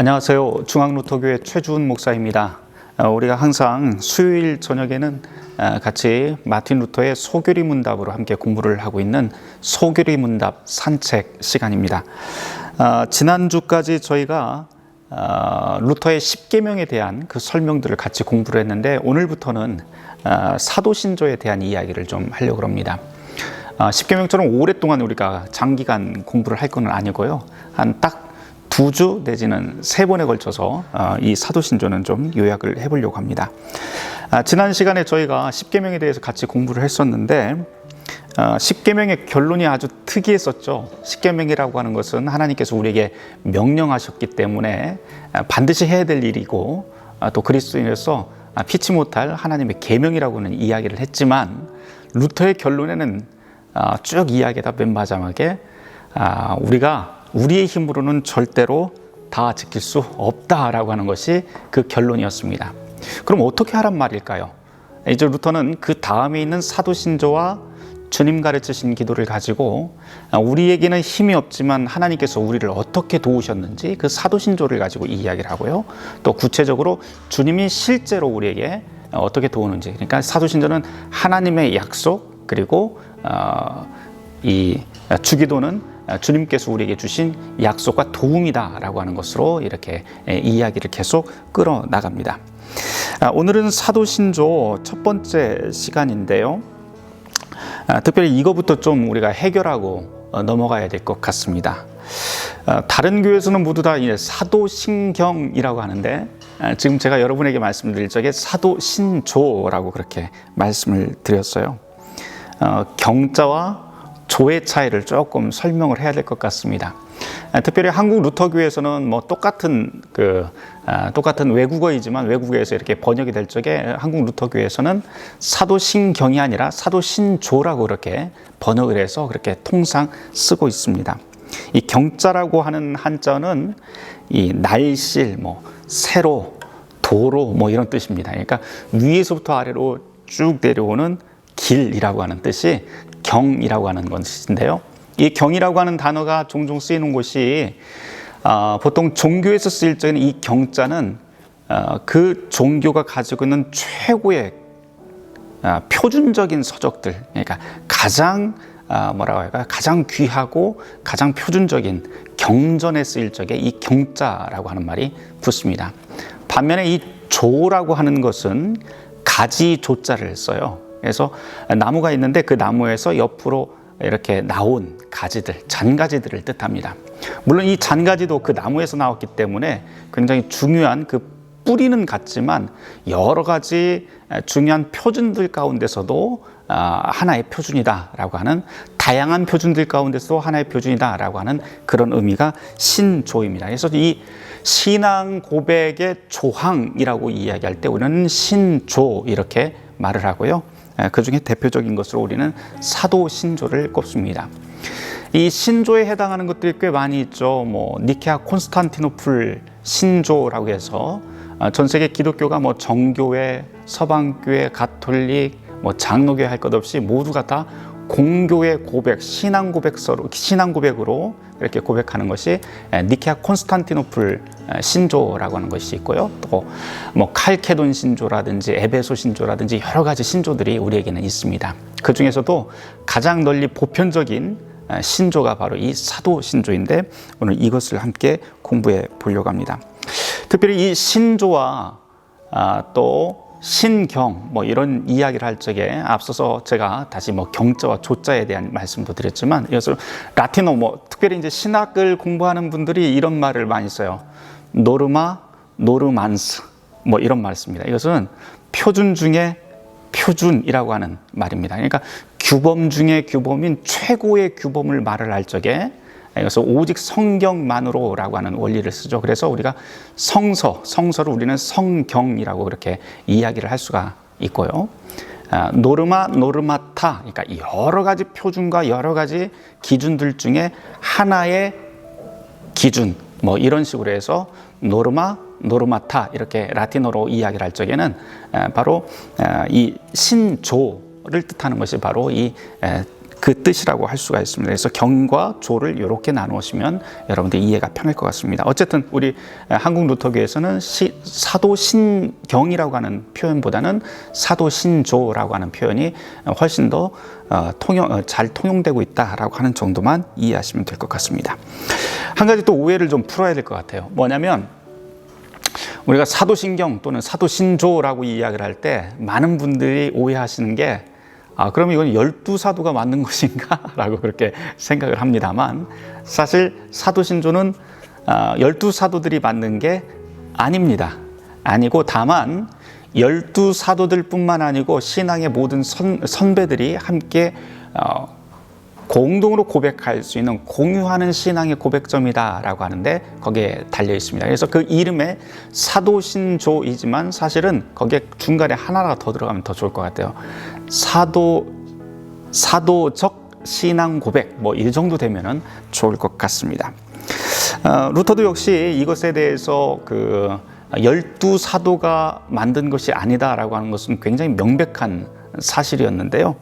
안녕하세요. 중앙루터교회 최주은 목사입니다. 어, 우리가 항상 수요일 저녁에는 어, 같이 마틴 루터의 소교리 문답으로 함께 공부를 하고 있는 소교리 문답 산책 시간입니다. 어, 지난주까지 저희가 어, 루터의 10계명에 대한 그 설명들을 같이 공부를 했는데 오늘부터는 어, 사도신조에 대한 이야기를 좀 하려고 합니다. 아, 10계명처럼 오랫동안 우리가 장기간 공부를 할 건 아니고요. 한딱 두 주 내지는 세 번에 걸쳐서 어, 이 사도신조는 좀 요약을 해보려고 합니다. 아, 지난 시간에 저희가 10계명에 대해서 같이 공부를 했었는데 어, 10계명의 결론이 아주 특이했었죠. 10계명이라고 하는 것은 하나님께서 우리에게 명령하셨기 때문에 아, 반드시 해야 될 일이고 아, 또 그리스도인으로서 아, 피치 못할 하나님의 계명이라고는 이야기를 했지만 루터의 결론에는 아, 쭉 이야기다 맨 마지막에 아, 우리가 우리의 힘으로는 절대로 다 지킬 수 없다라고 하는 것이 그 결론이었습니다. 그럼 어떻게 하란 말일까요? 이제 루터는 그 다음에 있는 사도신조와 주님 가르치신 기도를 가지고 아, 우리에게는 힘이 없지만 하나님께서 우리를 어떻게 도우셨는지 그 사도신조를 가지고 이야기를 하고요. 또 구체적으로 주님이 실제로 우리에게 어떻게 도우는지 그러니까 사도신조는 하나님의 약속 그리고 어, 이 주기도는 주님께서 우리에게 주신 약속과 도움이다라고 하는 것으로 이렇게 이야기를 계속 끌어 나갑니다. 아, 오늘은 사도신조 첫 번째 시간인데요. 아, 특별히 이거부터 좀 우리가 해결하고 어, 넘어가야 될 것 같습니다. 아, 다른 교회에서는 모두 다 사도신경이라고 하는데 아, 지금 제가 여러분에게 말씀드릴 적에 사도신조라고 그렇게 말씀을 드렸어요. 어, 경자와 조의 차이를 조금 설명을 해야 될 것 같습니다. 아, 특별히 한국 루터교에서는 뭐 똑같은 그 아, 똑같은 외국어이지만 외국어에서 이렇게 번역이 될 적에 한국 루터교에서는 사도신경이 아니라 사도신조라고 그렇게 번역을 해서 그렇게 통상 쓰고 있습니다. 이 경자라고 하는 한자는 이 날실, 뭐 세로, 도로 뭐 이런 뜻입니다. 그러니까 위에서부터 아래로 쭉 내려오는 길이라고 하는 뜻이 경이라고 하는 것인데요. 이 경이라고 하는 단어가 종종 쓰이는 곳이 어, 보통 종교에서 쓰일 적에는 이 경자는 어, 그 종교가 가지고 있는 최고의 어, 표준적인 서적들, 그러니까 가장 아, 뭐라고 할까요? 가장 귀하고 가장 표준적인 경전에 쓰일 적에 이 경자라고 하는 말이 붙습니다. 반면에 이 조라고 하는 것은 가지 조자를 써요. 그래서 나무가 있는데 그 나무에서 옆으로 이렇게 나온 가지들, 잔가지들을 뜻합니다. 물론 이 잔가지도 그 나무에서 나왔기 때문에 굉장히 중요한 그 뿌리는 같지만 여러 가지 중요한 표준들 가운데서도 아, 하나의 표준이다라고 하는 다양한 표준들 가운데서도 하나의 표준이다라고 하는 그런 의미가 신조입니다. 그래서 이 신앙 고백의 조항이라고 이야기할 때 우리는 신조 이렇게 말을 하고요. 그 중에 대표적인 것으로 우리는 사도 신조를 꼽습니다. 이 신조에 해당하는 것들이 꽤 많이 있죠. 뭐 니케아 콘스탄티노플 신조라고 해서 아, 전 세계 기독교가 뭐 정교회, 서방교회, 가톨릭, 뭐 장로교회 할 것 없이 모두가 다 공교의 고백, 신앙 고백서로 신앙 고백으로 이렇게 고백하는 것이 니케아 콘스탄티노플 신조라고 하는 것이 있고요. 또 뭐 칼케돈 신조라든지 에베소 신조라든지 여러 가지 신조들이 우리에게는 있습니다. 그 중에서도 가장 널리 보편적인 신조가 바로 이 사도 신조인데 오늘 이것을 함께 공부해 보려고 합니다. 특별히 이 신조와 아, 또 신경 뭐 이런 이야기를 할 적에 앞서서 제가 다시 뭐 경자와 조자에 대한 말씀도 드렸지만 이것을 라틴어 뭐 특별히 이제 신학을 공부하는 분들이 이런 말을 많이 써요. 노르마 노르만스 뭐 이런 말을 씁니다. 이것은 표준 중에 표준이라고 하는 말입니다. 그러니까 규범 중에 규범인 최고의 규범을 말을 할 적에 그래서 오직 성경만으로라고 하는 원리를 쓰죠. 그래서 우리가 성서, 성서를 우리는 성경이라고 그렇게 이야기를 할 수가 있고요. 아, 노르마, 노르마타, 그러니까 여러 가지 표준과 여러 가지 기준들 중에 하나의 기준, 뭐 이런 식으로 해서 노르마, 노르마타 이렇게 라틴어로 이야기를 할 적에는 바로 이 신조를 뜻하는 것이 바로 이 그 뜻이라고 할 수가 있습니다. 그래서 경과 조를 이렇게 나누시면 여러분들 이해가 편할 것 같습니다. 어쨌든 우리 한국 루터교에서는 시, 사도 신경이라고 하는 표현보다는 사도 신조라고 하는 표현이 훨씬 더 어, 통용, 어, 잘 통용되고 있다라고 하는 정도만 이해하시면 될 것 같습니다. 한 가지 또 오해를 좀 풀어야 될 것 같아요. 뭐냐면 우리가 사도신경 또는 사도신조라고 이야기를 할 때 많은 분들이 오해하시는 게 아, 그럼 이건 열두 사도가 맞는 것인가? 라고 그렇게 생각을 합니다만 사실 사도신조는 아, 열두 사도들이 맞는 게 아닙니다. 아니고 다만 열두 사도들 뿐만 아니고 신앙의 모든 선, 선배들이 함께 어, 공동으로 고백할 수 있는 공유하는 신앙의 고백점이다라고 하는데 거기에 달려 있습니다. 그래서 그 이름에 사도신조이지만 사실은 거기에 중간에 하나가 더 들어가면 더 좋을 것 같아요. 사도 사도적 신앙 고백 뭐 이 정도 되면은 좋을 것 같습니다. 어, 루터도 역시 이것에 대해서 그 열두 사도가 만든 것이 아니다라고 하는 것은 굉장히 명백한 사실이었는데요.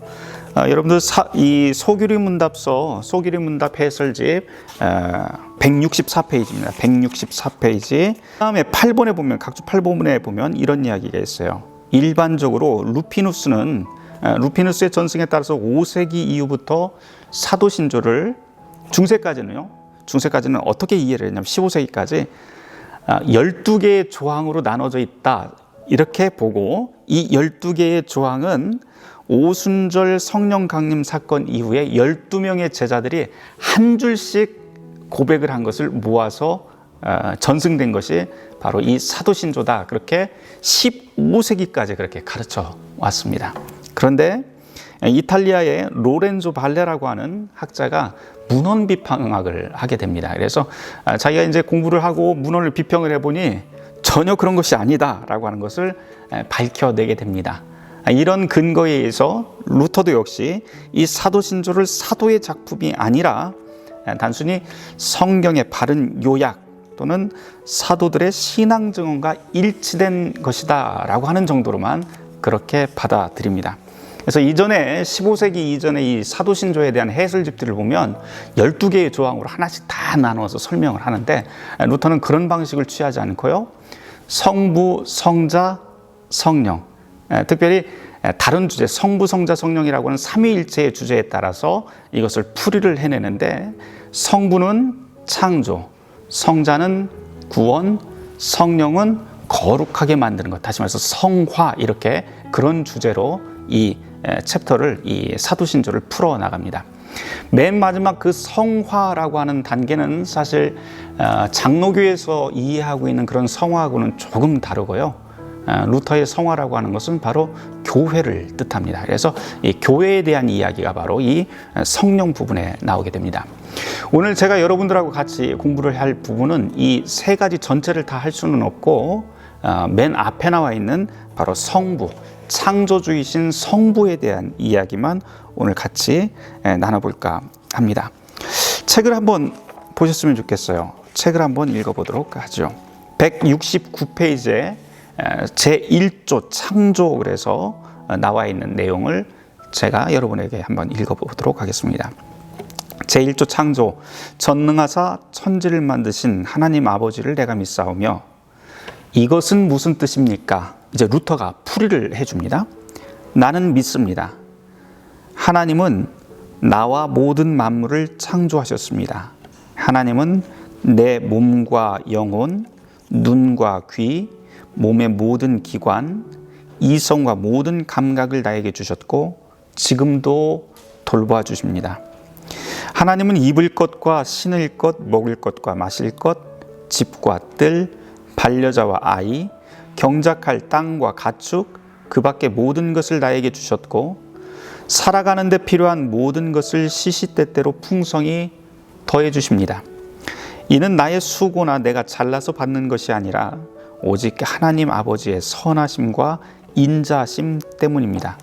어, 여러분들 사, 이 소규리 문답서 소규리 문답 해설집 어, 164페이지입니다. 164페이지. 다음에 8번에 보면 각주 8번에 보면 이런 이야기가 있어요. 일반적으로 루피누스는 어, 루피누스의 전승에 따라서 5세기 이후부터 사도 신조를 중세까지는요. 중세까지는 어떻게 이해를 했냐면 15세기까지 12개의 아, 조항으로 나눠져 있다. 이렇게 보고 이 12개의 조항은 오순절 성령 강림 사건 이후에 12명의 제자들이 한 줄씩 고백을 한 것을 모아서 어, 전승된 것이 바로 이 사도신조다. 그렇게 15세기까지 그렇게 가르쳐 왔습니다. 그런데 이탈리아의 로렌조 발레라고 하는 학자가 문헌 비평학을 하게 됩니다. 그래서 아, 자기가 이제 공부를 하고 문헌을 비평을 해보니 전혀 그런 것이 아니다라고 하는 것을 밝혀내게 됩니다. 아, 이런 근거에 의해서 루터도 역시 이 사도신조를 사도의 작품이 아니라 단순히 성경의 바른 요약 또는 사도들의 신앙 증언과 일치된 것이다 라고 하는 정도로만 그렇게 받아들입니다. 그래서 이전에 15세기 이전에 이 사도신조에 대한 해설집들을 보면 12개의 조항으로 하나씩 다 나눠서 설명을 하는데 루터는 그런 방식을 취하지 않고요. 성부, 성자, 성령 특별히 다른 주제 성부 성자 성령이라고 하는 삼위일체의 주제에 따라서 이것을 풀이를 해내는데 성부는 창조, 성자는 구원, 성령은 거룩하게 만드는 것. 다시 말해서 성화 이렇게 그런 주제로 이 챕터를 이 사도신조를 풀어 나갑니다. 맨 마지막 그 성화라고 하는 단계는 사실 어, 장로교에서 이해하고 있는 그런 성화하고는 조금 다르고요. 아, 루터의 성화라고 하는 것은 바로 교회를 뜻합니다. 그래서 이 교회에 대한 이야기가 바로 이 성령 부분에 나오게 됩니다. 오늘 제가 여러분들하고 같이 공부를 할 부분은 이 세 가지 전체를 다 할 수는 없고 아, 맨 앞에 나와 있는 바로 성부, 창조주이신 성부에 대한 이야기만 오늘 같이 나눠볼까 합니다. 책을 한번 보셨으면 좋겠어요. 책을 한번 읽어보도록 하죠. 169페이지에 제1조 창조 그래서 나와 있는 내용을 제가 여러분에게 한번 읽어보도록 하겠습니다. 제1조 창조 전능하사 천지를 만드신 하나님 아버지를 내가 믿사오며 이것은 무슨 뜻입니까? 이제 루터가 풀이를 해줍니다. 나는 믿습니다. 하나님은 나와 모든 만물을 창조하셨습니다. 하나님은 내 몸과 영혼, 눈과 귀, 몸의 모든 기관, 이성과 모든 감각을 나에게 주셨고 지금도 돌봐 주십니다. 하나님은 입을 것과 신을 것, 먹을 것과 마실 것, 집과 뜰, 반려자와 아이, 경작할 땅과 가축, 그 밖의 모든 것을 나에게 주셨고 살아가는 데 필요한 모든 것을 시시때때로 풍성히 더해 주십니다. 이는 나의 수고나 내가 잘나서 받는 것이 아니라 오직 하나님 아버지의 선하심과 인자심 때문입니다.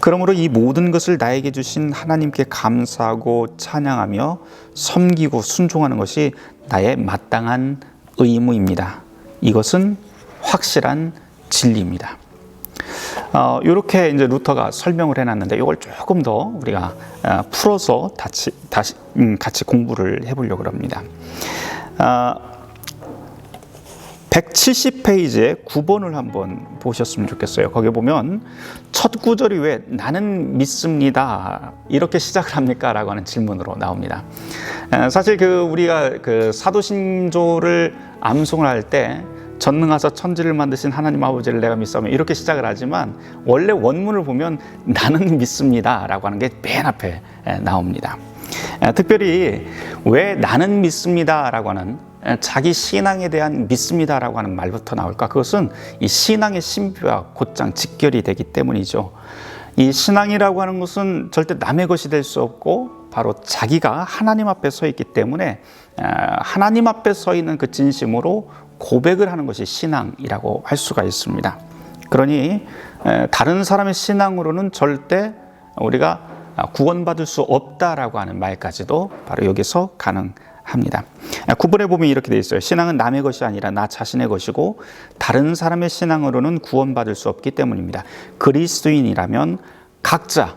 그러므로 이 모든 것을 나에게 주신 하나님께 감사하고 찬양하며 섬기고 순종하는 것이 나의 마땅한 의무입니다. 이것은 확실한 진리입니다. 어, 이렇게 이제 루터가 설명을 해놨는데 이걸 조금 더 우리가 어, 풀어서 다시, 다시 음, 같이 공부를 해보려고 합니다. 어, 170페이지에 9번을 한번 보셨으면 좋겠어요. 거기 보면 첫 구절이 왜 나는 믿습니다. 이렇게 시작을 합니까? 라고 하는 질문으로 나옵니다. 에, 사실 그 우리가 그 사도신조를 암송을 할 때 전능하사 천지를 만드신 하나님 아버지를 내가 믿사오며 이렇게 시작을 하지만 원래 원문을 보면 나는 믿습니다. 라고 하는 게 맨 앞에 에, 나옵니다. 에, 특별히 왜 나는 믿습니다. 라고 하는 자기 신앙에 대한 믿습니다라고 하는 말부터 나올까? 그것은 이 신앙의 신비와 곧장 직결이 되기 때문이죠. 이 신앙이라고 하는 것은 절대 남의 것이 될 수 없고 바로 자기가 하나님 앞에 서 있기 때문에 하나님 앞에 서 있는 그 진심으로 고백을 하는 것이 신앙이라고 할 수가 있습니다. 그러니 다른 사람의 신앙으로는 절대 우리가 구원받을 수 없다라고 하는 말까지도 바로 여기서 가능합니다. 구분해 보면 이렇게 되어 있어요. 신앙은 남의 것이 아니라 나 자신의 것이고 다른 사람의 신앙으로는 구원받을 수 없기 때문입니다. 그리스도인이라면 각자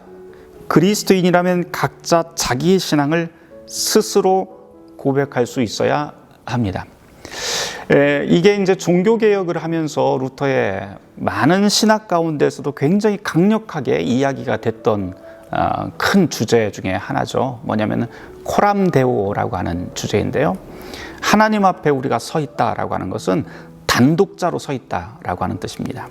그리스도인이라면 각자 자기의 신앙을 스스로 고백할 수 있어야 합니다. 에, 이게 이제 종교 개혁을 하면서 루터의 많은 신학 가운데서도 굉장히 강력하게 이야기가 됐던 어, 큰 주제 중에 하나죠. 뭐냐면 코람데오라고 하는 주제인데요. 하나님 앞에 우리가 서 있다라고 하는 것은 단독자로 서 있다라고 하는 뜻입니다.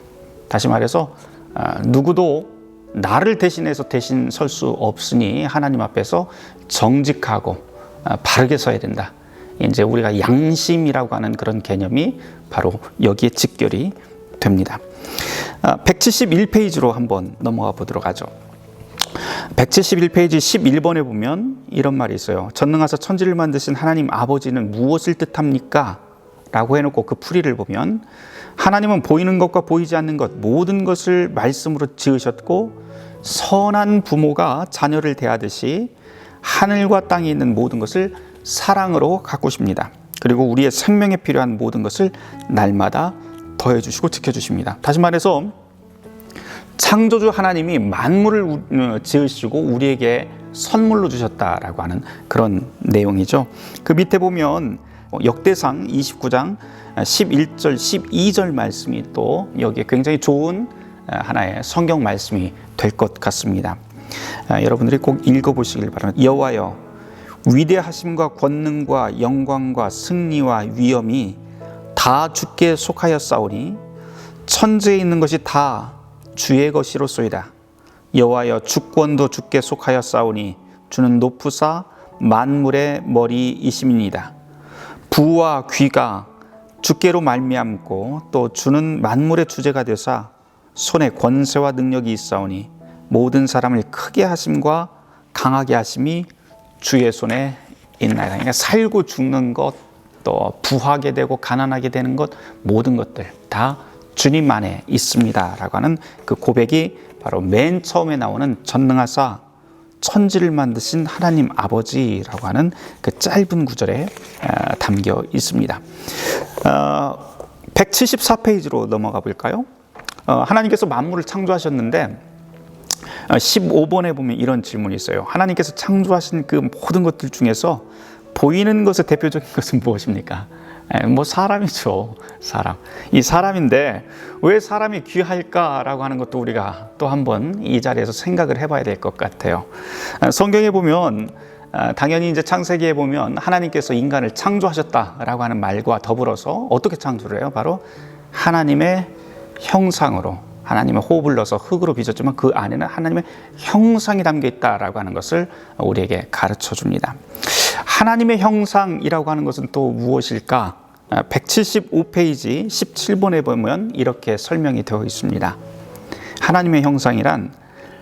다시 말해서 어, 누구도 나를 대신해서 대신 설 수 없으니 하나님 앞에서 정직하고 어, 바르게 서야 된다. 이제 우리가 양심이라고 하는 그런 개념이 바로 여기에 직결이 됩니다. 171페이지로 한번 넘어가 보도록 하죠. 171페이지 11번에 보면 이런 말이 있어요. 전능하사 천지를 만드신 하나님 아버지는 무엇을 뜻합니까? 라고 해놓고 그 풀이를 보면 하나님은 보이는 것과 보이지 않는 것 모든 것을 말씀으로 지으셨고 선한 부모가 자녀를 대하듯이 하늘과 땅에 있는 모든 것을 사랑으로 가꾸십니다. 그리고 우리의 생명에 필요한 모든 것을 날마다 더해주시고 지켜주십니다. 다시 말해서 창조주 하나님이 만물을 어, 지으시고 우리에게 선물로 주셨다라고 하는 그런 내용이죠. 그 밑에 보면 역대상 29장 11절, 12절 말씀이 또 여기에 굉장히 좋은 하나의 성경 말씀이 될 것 같습니다. 아, 여러분들이 꼭 읽어보시길 바랍니다. 여호와여 위대하심과 권능과 영광과 승리와 위엄이 다 주께 속하였사오니 천지에 있는 것이 다 주의 것이로소이다. 여호와여 주권도 주께 속하였사오니 주는 높으사 만물의 머리이심이니이다. 부와 귀가 주께로 말미암고 또 주는 만물의 주제가 되사 손에 권세와 능력이 있사오니 모든 사람을 크게 하심과 강하게 하심이 주의 손에 있나이다. 그러니까 살고 죽는 것, 또 부하게 되고 가난하게 되는 것 모든 것들 다 주님 안에 있습니다 라고 하는 그 고백이 바로 맨 처음에 나오는 전능하사 천지를 만드신 하나님 아버지라고 하는 그 짧은 구절에 담겨 있습니다. 174페이지로 어, 넘어가 볼까요? 어, 하나님께서 만물을 창조하셨는데 15번에 어, 보면 이런 질문이 있어요. 하나님께서 창조하신 그 모든 것들 중에서 보이는 것의 대표적인 것은 무엇입니까? 뭐 사람이죠. 사람. 이 사람인데 왜 사람이 귀할까라고 하는 것도 우리가 또 한번 이 자리에서 생각을 해봐야 될 것 같아요. 성경에 보면 당연히 이제 창세기에 보면 하나님께서 인간을 창조하셨다라고 하는 말과 더불어서 어떻게 창조를 해요? 바로 하나님의 형상으로 하나님의 호흡을 넣어서 흙으로 빚었지만 그 안에는 하나님의 형상이 담겨 있다라고 하는 것을 우리에게 가르쳐 줍니다. 하나님의 형상이라고 하는 것은 또 무엇일까? 175페이지 17번에 보면 이렇게 설명이 되어 있습니다. 하나님의 형상이란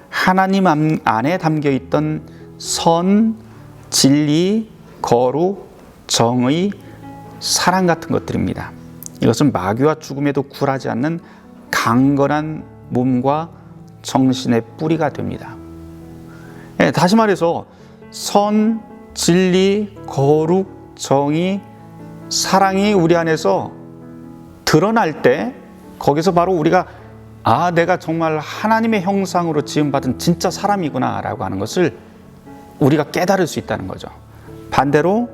하나님 안에 담겨 있던 선, 진리, 거룩, 정의, 사랑 같은 것들입니다. 이것은 마귀와 죽음에도 굴하지 않는 강건한 몸과 정신의 뿌리가 됩니다. 네, 다시 말해서 선, 진리, 거룩, 정의, 사랑이 우리 안에서 드러날 때 거기서 바로 우리가 아, 내가 정말 하나님의 형상으로 지음받은 진짜 사람이구나 라고 하는 것을 우리가 깨달을 수 있다는 거죠. 반대로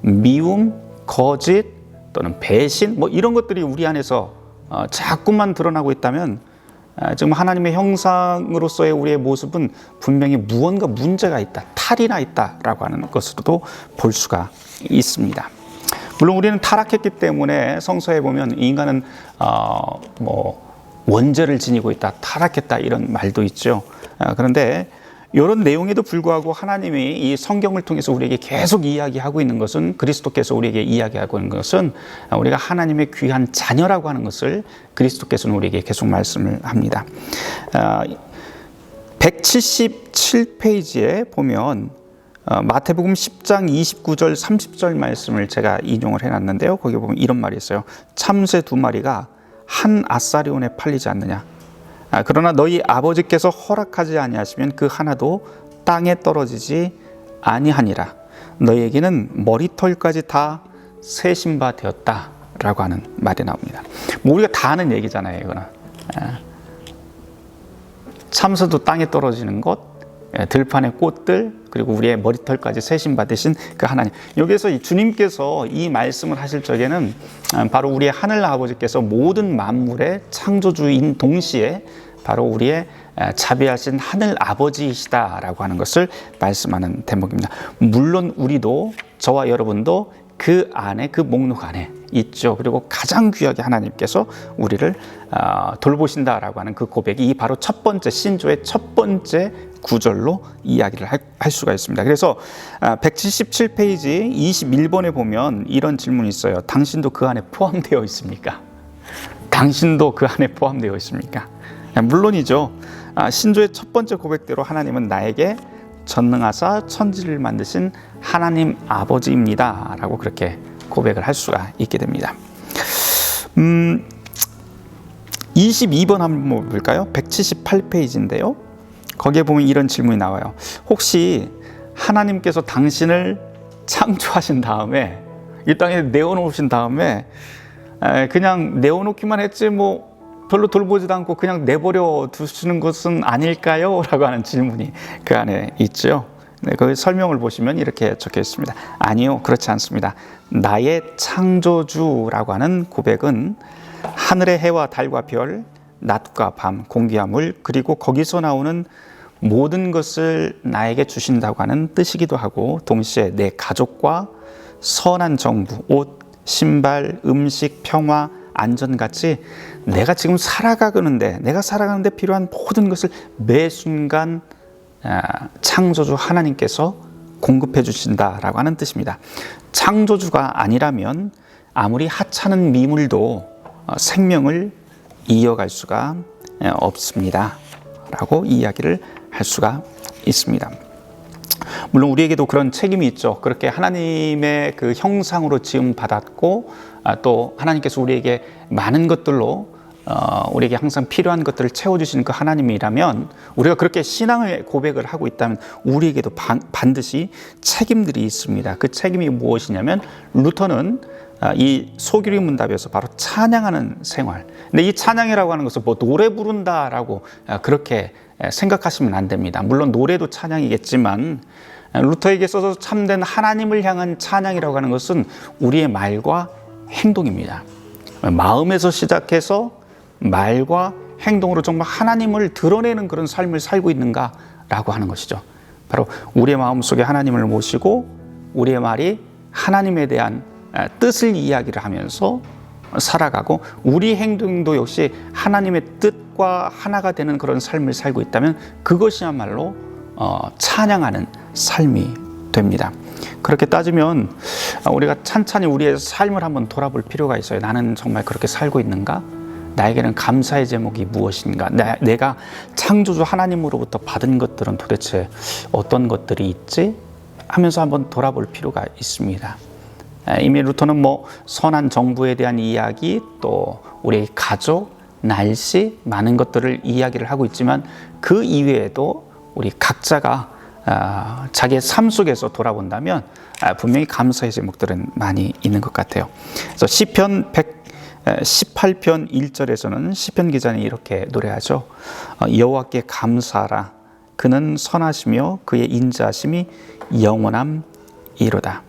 미움, 거짓 또는 배신 뭐 이런 것들이 우리 안에서 어, 자꾸만 드러나고 있다면 아, 지금 하나님의 형상으로서의 우리의 모습은 분명히 무언가 문제가 있다, 탈이나 있다라고 하는 것으로도 볼 수가 있습니다. 물론 우리는 타락했기 때문에 성서에 보면 인간은 어, 뭐 원죄를 지니고 있다, 타락했다 이런 말도 있죠. 아, 그런데 이런 내용에도 불구하고 하나님이 이 성경을 통해서 우리에게 계속 이야기하고 있는 것은 그리스도께서 우리에게 이야기하고 있는 것은 우리가 하나님의 귀한 자녀라고 하는 것을 그리스도께서는 우리에게 계속 말씀을 합니다. 177페이지에 보면 어, 마태복음 10장 29절 30절 말씀을 제가 인용을 해놨는데요. 거기 보면 이런 말이 있어요. 참새 두 마리가 한 아사리온에 팔리지 않느냐. 아, 그러나 너희 아버지께서 허락하지 아니하시면 그 하나도 땅에 떨어지지 아니하니라. 너희에게는 머리털까지 다 세신 바 되었다라고 하는 말이 나옵니다. 뭐 우리가 다 아는 얘기잖아요, 이거는. 아. 참새도 땅에 떨어지는 것, 예, 들판의 꽃들 그리고 우리의 머리털까지 세신 받으신 그 하나님 여기서 이 주님께서 이 말씀을 하실 적에는 아, 바로 우리의 하늘 아버지께서 모든 만물의 창조주인 동시에 바로 우리의 아, 자비하신 하늘 아버지이시다라고 하는 것을 말씀하는 대목입니다. 물론 우리도 저와 여러분도 그 안에 그 목록 안에 있죠. 그리고 가장 귀하게 하나님께서 우리를 아, 돌보신다라고 하는 그 고백이 이 바로 첫 번째 신조의 첫 번째 구절로 이야기를 할 수가 있습니다. 그래서 177페이지 아, 21번에 보면 이런 질문이 있어요. 당신도 그 안에 포함되어 있습니까? 당신도 그 안에 포함되어 있습니까? 아, 물론이죠. 신조의 첫 번째 고백대로 하나님은 나에게 전능하사 천지를 만드신 하나님 아버지입니다 라고 그렇게 고백을 할 수가 있게 됩니다. 음, 22번 한번 볼까요? 178페이지인데요. 거기에 보면 이런 질문이 나와요. 혹시 하나님께서 당신을 창조하신 다음에 이 땅에 내어놓으신 다음에 그냥 내어놓기만 했지 뭐 별로 돌보지도 않고 그냥 내버려 두시는 것은 아닐까요? 라고 하는 질문이 그 안에 있죠. 네, 그 설명을 보시면 이렇게 적혀 있습니다. 아니요, 그렇지 않습니다. 나의 창조주라고 하는 고백은 하늘의 해와 달과 별, 낮과 밤, 공기와 물, 그리고 거기서 나오는 모든 것을 나에게 주신다고 하는 뜻이기도 하고, 동시에 내 가족과 선한 정부, 옷, 신발, 음식, 평화, 안전같이 내가 지금 살아가는데, 내가 살아가는데 필요한 모든 것을 매 순간 아, 창조주 하나님께서 공급해 주신다라고 하는 뜻입니다. 창조주가 아니라면 아무리 하찮은 미물도 어, 생명을 이어갈 수가 없습니다. 라고 이야기를 할 수가 있습니다. 물론 우리에게도 그런 책임이 있죠. 그렇게 하나님의 그 형상으로 지음 받았고 아, 또 하나님께서 우리에게 많은 것들로 어, 우리에게 항상 필요한 것들을 채워주시는 그 하나님이라면 우리가 그렇게 신앙의 고백을 하고 있다면 우리에게도 반, 반드시 책임들이 있습니다. 그 책임이 무엇이냐면 루터는 아, 이 소규리 문답에서 바로 찬양하는 생활. 근데 이 찬양이라고 하는 것은 뭐 노래 부른다라고 아, 그렇게 생각하시면 안 됩니다. 물론 노래도 찬양이겠지만 루터에게 있어서 참된 하나님을 향한 찬양이라고 하는 것은 우리의 말과 행동입니다. 마음에서 시작해서 말과 행동으로 정말 하나님을 드러내는 그런 삶을 살고 있는가라고 하는 것이죠. 바로 우리의 마음 속에 하나님을 모시고 우리의 말이 하나님에 대한 뜻을 이야기를 하면서 살아가고 우리 행동도 역시 하나님의 뜻과 하나가 되는 그런 삶을 살고 있다면 그것이야말로 어, 찬양하는 삶이 됩니다. 그렇게 따지면 우리가 찬찬히 우리의 삶을 한번 돌아볼 필요가 있어요. 나는 정말 그렇게 살고 있는가? 나에게는 감사의 제목이 무엇인가? 내가 창조주 하나님으로부터 받은 것들은 도대체 어떤 것들이 있지? 하면서 한번 돌아볼 필요가 있습니다. 이미 루터는 뭐 선한 정부에 대한 이야기, 또 우리 가족, 날씨, 많은 것들을 이야기를 하고 있지만 그 이외에도 우리 각자가 아, 자기의 삶 속에서 돌아본다면 아, 분명히 감사의 제목들은 많이 있는 것 같아요. 그래서 시편 100 18편 1절에서는 시편 기자는 이렇게 노래하죠. 어, 여호와께 감사하라. 그는 선하시며 그의 인자하심이 영원함이로다.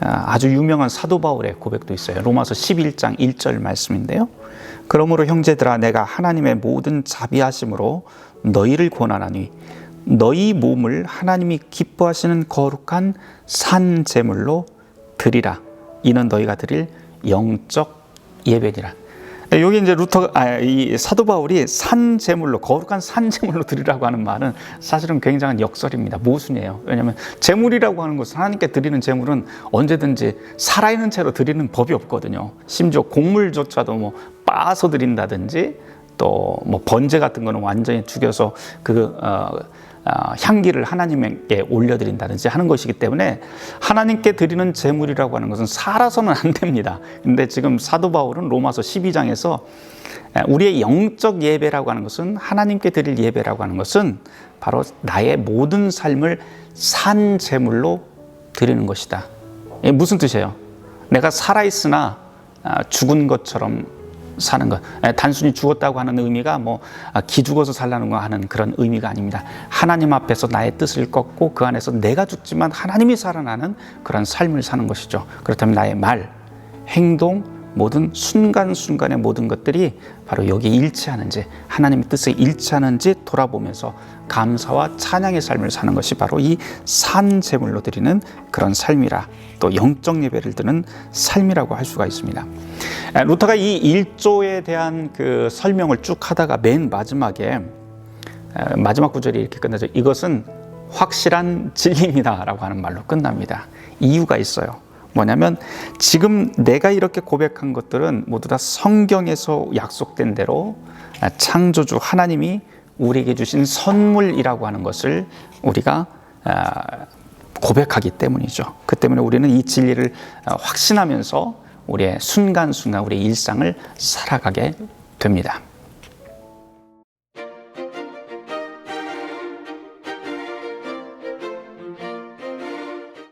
아, 아주 유명한 사도 바울의 고백도 있어요. 로마서 11장 1절 말씀인데요. 그러므로 형제들아 내가 하나님의 모든 자비하심으로 너희를 권하나니 너희 몸을 하나님이 기뻐하시는 거룩한 산 제물로 드리라. 이는 너희가 드릴 영적 예배니라. 여기 이제 루터 아, 이 사도 바울이 산 제물로 거룩한 산 제물로 드리라고 하는 말은 사실은 굉장한 역설입니다. 모순이에요. 왜냐하면 제물이라고 하는 것은 하나님께 드리는 제물은 언제든지 살아있는 채로 드리는 법이 없거든요. 심지어 곡물조차도 뭐 빻아서 드린다든지 또 뭐 번제 같은 거는 완전히 죽여서 그 어, 어, 향기를 하나님께 올려드린다든지 하는 것이기 때문에 하나님께 드리는 제물이라고 하는 것은 살아서는 안 됩니다. 근데 지금 사도 바울은 로마서 12장에서 우리의 영적 예배라고 하는 것은 하나님께 드릴 예배라고 하는 것은 바로 나의 모든 삶을 산 제물로 드리는 것이다. 무슨 뜻이에요? 내가 살아있으나 아, 죽은 것처럼 사는 것. 에, 단순히 죽었다고 하는 의미가 뭐 아, 기죽어서 살라는 거 하는 그런 의미가 아닙니다. 하나님 앞에서 나의 뜻을 꺾고 그 안에서 내가 죽지만 하나님이 살아나는 그런 삶을 사는 것이죠. 그렇다면 나의 말, 행동, 모든 순간순간의 모든 것들이 바로 여기에 일치하는지 하나님의 뜻에 일치하는지 돌아보면서 감사와 찬양의 삶을 사는 것이 바로 이 산 제물로 드리는 그런 삶이라 또 영적 예배를 드는 삶이라고 할 수가 있습니다. 에, 루터가 이 일조에 대한 그 설명을 쭉 하다가 맨 마지막에 에, 마지막 구절이 이렇게 끝나죠. 이것은 확실한 진리입니다라고 하는 말로 끝납니다. 이유가 있어요. 뭐냐면 지금 내가 이렇게 고백한 것들은 모두 다 성경에서 약속된 대로 창조주 하나님이 우리에게 주신 선물이라고 하는 것을 우리가 아, 고백하기 때문이죠. 그 때문에 우리는 이 진리를 확신하면서 우리의 순간순간 우리의 일상을 살아가게 됩니다.